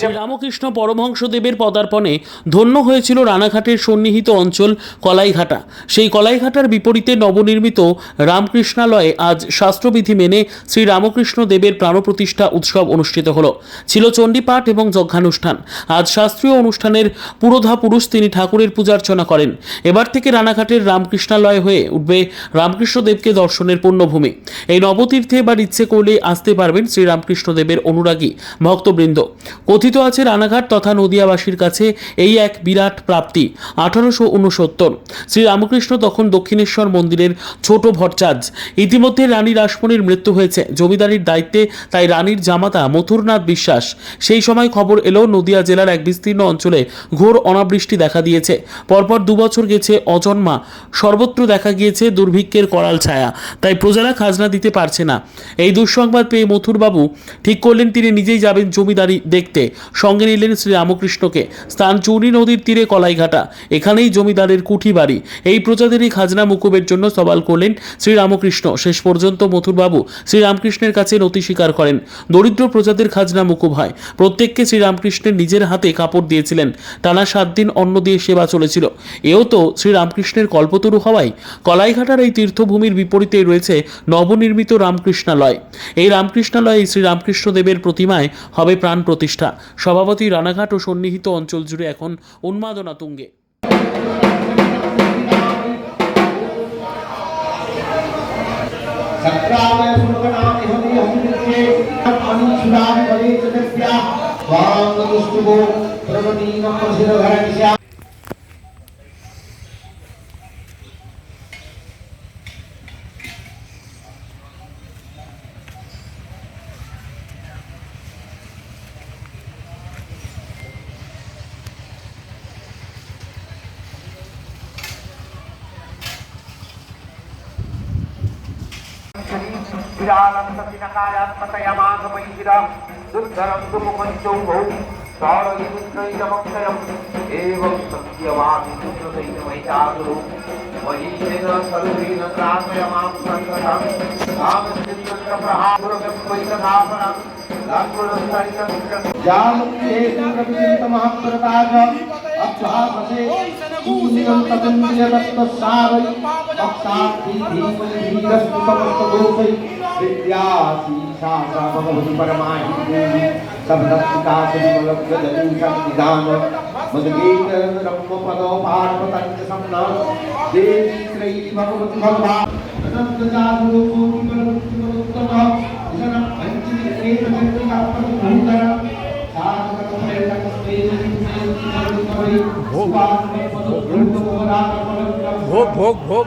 শ্রী রামকৃষ্ণ পরমহংসদেবের পদার্পণে ধন্য হয়েছিল রানাঘাটের সন্নিহিত অঞ্চল কলাইঘাটা। সেই কলাইঘাটার বিপরীতে নবনির্মিত রামকৃষ্ণালয়ে আজ শাস্ত্রবিধি মেনে শ্রী রামকৃষ্ণ দেবের প্রাণপ্রতিষ্ঠা উৎসব অনুষ্ঠিত হল। ছিল চণ্ডীপাঠ এবং যজ্ঞানুষ্ঠান। আজ শাস্ত্রীয় অনুষ্ঠানের পুরোধা পুরুষ তিনি ঠাকুরের পূজার্চনা করেন। এবার থেকে রানাঘাটের রামকৃষ্ণালয় হয়ে উঠবে রামকৃষ্ণদেবকে দর্শনের পুণ্যভূমি এই নবতীর্থে এবার ইচ্ছে করলে আসতে পারবেন শ্রী রামকৃষ্ণদেবের অনুরাগী ভক্তবৃন্দ। কথিত আছে, রানাঘাট তথা নদিয়াবাসীর কাছে এই এক বিরাট প্রাপ্তি, আঠারোশো উনসত্তর। শ্রী রামকৃষ্ণ তখন দক্ষিণেশ্বর মন্দিরের ছোট ভট্টাজ ইতিমধ্যে রানী রাসমণির মৃত্যু হয়েছে। জমিদারির দায়িত্বে তাই রানীর জামাতা মথুরনাথ বিশ্বাস। সেই সময় খবর এলো, নদিয়া জেলার এক বিস্তীর্ণ অঞ্চলে ঘোর অনাবৃষ্টি দেখা দিয়েছে। পরপর দুবছর গেছে অজন্মা। সর্বত্র দেখা গিয়েছে দুর্ভিক্ষের করাল ছায়া। তাই প্রজারা খাজনা দিতে পারছে না। এই দুঃসংবাদ পেয়ে মথুরবাবু ঠিক করলেন, তিনি নিজেই যাবেন জমিদারি দেখতে। সঙ্গে নিলেন শ্রী রামকৃষ্ণকে স্থান চৌরি নদীর তীরে কলাইঘাটা। এখানেই জমিদারের কুঠি বাড়ি। এই প্রজাদেরই খাজনা মুকুবের জন্য সওয়াল করলেন শ্রী রামকৃষ্ণ শেষ পর্যন্ত মথুরবাবু শ্রী রামকৃষ্ণের কাছে নতি স্বীকার করেন। দরিদ্র প্রজাদের খাজনা মুকুব হয়। প্রত্যেককে শ্রী রামকৃষ্ণের নিজের হাতে কাপড় দিয়েছিলেন। টানা সাত দিন অন্ন দিয়ে সেবা চলেছিল। এও তো শ্রী রামকৃষ্ণের কল্পতরু হওয়ায় কলাইঘাটার এই তীর্থভূমির বিপরীতে রয়েছে নবনির্মিত রামকৃষ্ণালয়। এই রামকৃষ্ণালয়ে শ্রী রামকৃষ্ণ দেবের প্রতিমায় হবে প্রাণ প্রতিষ্ঠা। প্রতিষ্ঠা। সভাপতি রানাঘাট ও সন্নিহিত অঞ্চল জুড়ে এখন উন্মাদনা তুঙ্গে चिरालं सतिनकारात्मतयमागमैकिरं दुर्धरं दुर्मुखञ्चौभौ सारयुत्रैतमक्षयम् एवं सत्यवादिन्द्रसैन्यमैचातुः महीषेण सर्वेण त्रासयमां सङ्कटं रामश्रीचन्द्रप्रहापुरगम्बैकथापनं अक्षाभसे श्रीयासीषा सा भगवती परमाहि देवी सबदत्तिका श्रीमलब्धदलीशक्तिदान मदगीत रम्भपदोपार्पतञ्च सम्ना देवी श्री भगवती भगवा अनन्तजागुरुकोटि परमुत्तमः जनम् अञ्चिकेतचन्द्रिकापतिभूतरा भोग भोग भोग।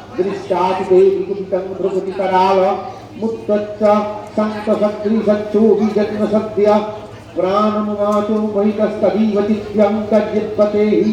दृष्टातिदेवि कुपितं भृगुतिकराल मुत्तच्च सङ्कसक्रीसच्चोभिजन्म सद्य प्राणमुवाचो महितस्तदीव चित्यं तद्यत्पते हि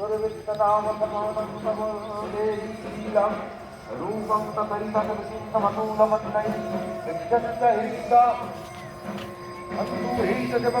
सर्वविष्टतामसमामसर्वदेवीलं रूपं ततरितकसिद्धमतूलमण्डै विद्यस्य हिता अस्तु हि च जप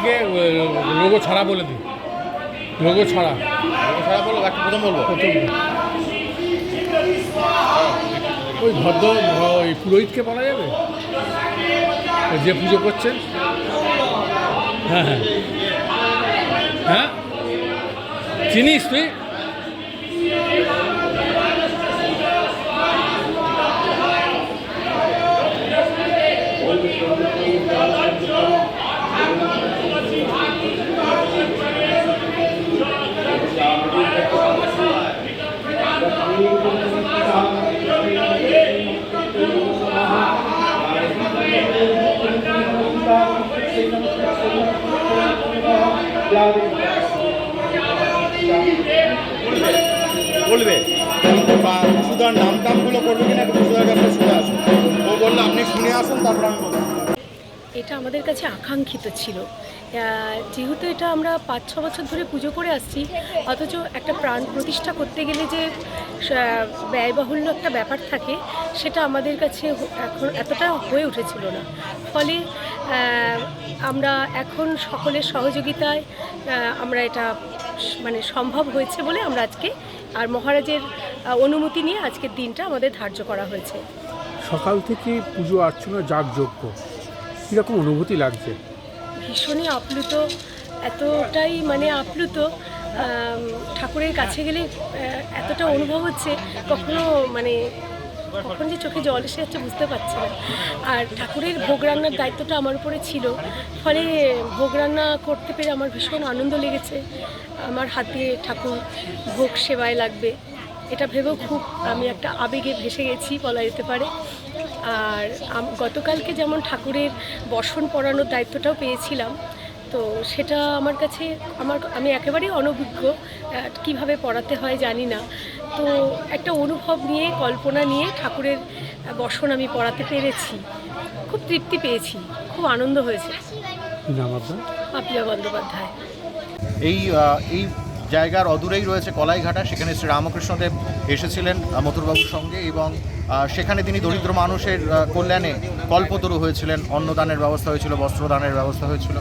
আগে লোগো ছাড়া বলে দিই। লোগো ছাড়া। সারা বলো একটা প্রথম বলব? প্রথম। ওই ভদ্র ওই পুরোহিতকে বলা যাবে? যে পুজো করছেন হ্যাঁ হ্যাঁ। হ্যাঁ? চিনিস তুই? বা নাম করবে কিনা একটু কাছে শুনে আসুন। ও বলল, আপনি শুনে আসুন, তারপর আমি এটা আমাদের কাছে আকাঙ্ক্ষিত ছিল। যেহেতু এটা আমরা পাঁচ, ছ বছর ধরে পুজো করে আসছি, অথচ একটা প্রাণ প্রতিষ্ঠা করতে গেলে যে ব্যয়বাহুল্য একটা ব্যাপার থাকে, সেটা আমাদের কাছে এখন এতটা হয়ে উঠেছিল না। ফলে আমরা এখন সকলের সহযোগিতায় আমরা এটা মানে সম্ভব হয়েছে বলে আমরা আজকে আর মহারাজের অনুমতি নিয়ে আজকের দিনটা আমাদের ধার্য করা হয়েছে। সকাল থেকে পুজো অর্চনা যাগযজ্ঞ কীরকম অনুভূতি লাগছে? ভীষণই আপ্লুত এতটাই মানে আপ্লুত ঠাকুরের কাছে গেলে এতটা অনুভব হচ্ছে কখনো মানে কখন যে চোখে জল এসে যাচ্ছে বুঝতে পারছি না। আর ঠাকুরের ভোগ রান্নার দায়িত্বটা আমার উপরে ছিল ফলে ভোগ রান্না করতে পেরে আমার ভীষণ আনন্দ লেগেছে। আমার হাতে ঠাকুর ভোগ সেবায় লাগবে। এটা ভেবেও খুব আমি একটা আবেগে ভেসে গেছি বলা যেতে পারে। আর গতকালকে যেমন ঠাকুরের বসন পড়ানোর দায়িত্বটাও পেয়েছিলাম তো সেটা আমার কাছে আমার আমি একেবারেই অনভিজ্ঞ কীভাবে পড়াতে হয় জানি না। তো একটা অনুভব নিয়ে কল্পনা নিয়ে ঠাকুরের বসন আমি পড়াতে পেরেছি। খুব তৃপ্তি পেয়েছি খুব আনন্দ হয়েছে। পাপিয়া বন্দ্যোপাধ্যায়। এই এই জায়গার অদূরেই রয়েছে কলাইঘাটা। সেখানে শ্রী রামকৃষ্ণদেব এসেছিলেন মথুরবাবুর সঙ্গে এবং সেখানে তিনি দরিদ্র মানুষের কল্যাণে কল্পতরু হয়েছিলেন। অন্নদানের ব্যবস্থা হয়েছিল, বস্ত্রদানের ব্যবস্থা হয়েছিল।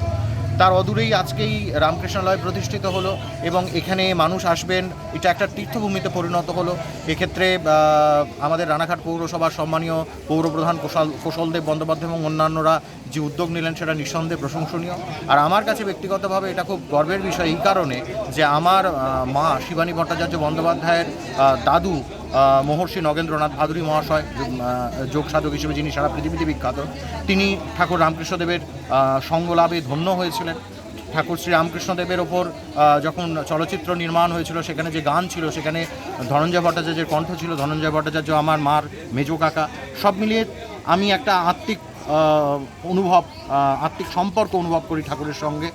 তার অদূরেই আজকেই রামকৃষ্ণালয় প্রতিষ্ঠিত হলো এবং এখানে মানুষ আসবেন। এটা একটা তীর্থভূমিতে পরিণত হলো। এক্ষেত্রে আমাদের রানাঘাট পৌরসভার সম্মানীয় পৌরপ্রধান কোশাল, কোশলদেব বন্দ্যোপাধ্যায় এবং অন্যান্যরা যে উদ্যোগ নিলেন সেটা নিঃসন্দেহে প্রশংসনীয়। আর আমার কাছে ব্যক্তিগতভাবে এটা খুব গর্বের বিষয় এই কারণে যে আমার মা শিবানী ভট্টাচার্য বন্দ্যোপাধ্যায়ের দাদু মহর্ষি নগেন্দ্রনাথ ভাদুরী মহাশয় যোগ- সাধক হিসেবে যিনি সারা পৃথিবীতে বিখ্যাত তিনি ঠাকুর রামকৃষ্ণদেবের আহ, সঙ্গ লাভে ধন্য হয়েছিলেন। ঠাকুর শ্রী রামকৃষ্ণদেবের ওপর যখন চলচ্চিত্র নির্মাণ হয়েছিল সেখানে যে গান ছিল সেখানে ধনঞ্জয় ভট্টাচার্যের কণ্ঠ ছিল ধনঞ্জয় ভট্টাচার্য আমার মার মেজো কাকা সব মিলিয়ে আমি একটা আত্মিক অনুভব আত্মিক সম্পর্ক অনুভব করি ঠাকুরের সঙ্গে।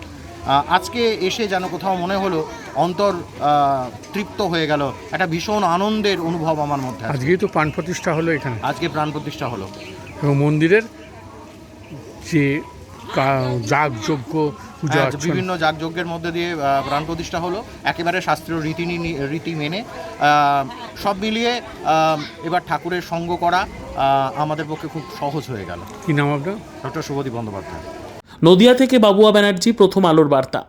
আজকে এসে যেন কোথাও মনে হলো অন্তর তৃপ্ত হয়ে গেল। একটা ভীষণ আনন্দের অনুভব আমার মধ্যে আছে। আজকেই তো প্রাণ প্রতিষ্ঠা হলো এখানে। আজকে প্রাণ প্রতিষ্ঠা হলো। এবং মন্দিরের যে যাগযজ্ঞ হ্যাঁ, বিভিন্ন যাগযজ্ঞের মধ্যে দিয়ে প্রাণ প্রতিষ্ঠা হলো। একেবারে শাস্ত্রীয় রীতি রীতি মেনে। সব মিলিয়ে এবার ঠাকুরের সঙ্গ করা আমাদের পক্ষে খুব সহজ হয়ে গেল। কি নাম আপনার? ডক্টর শুভদীপ বন্দ্যোপাধ্যায়। নদিয়া থেকে বাবুয়া ব্যানার্জি প্রথম আলোর বার্তা।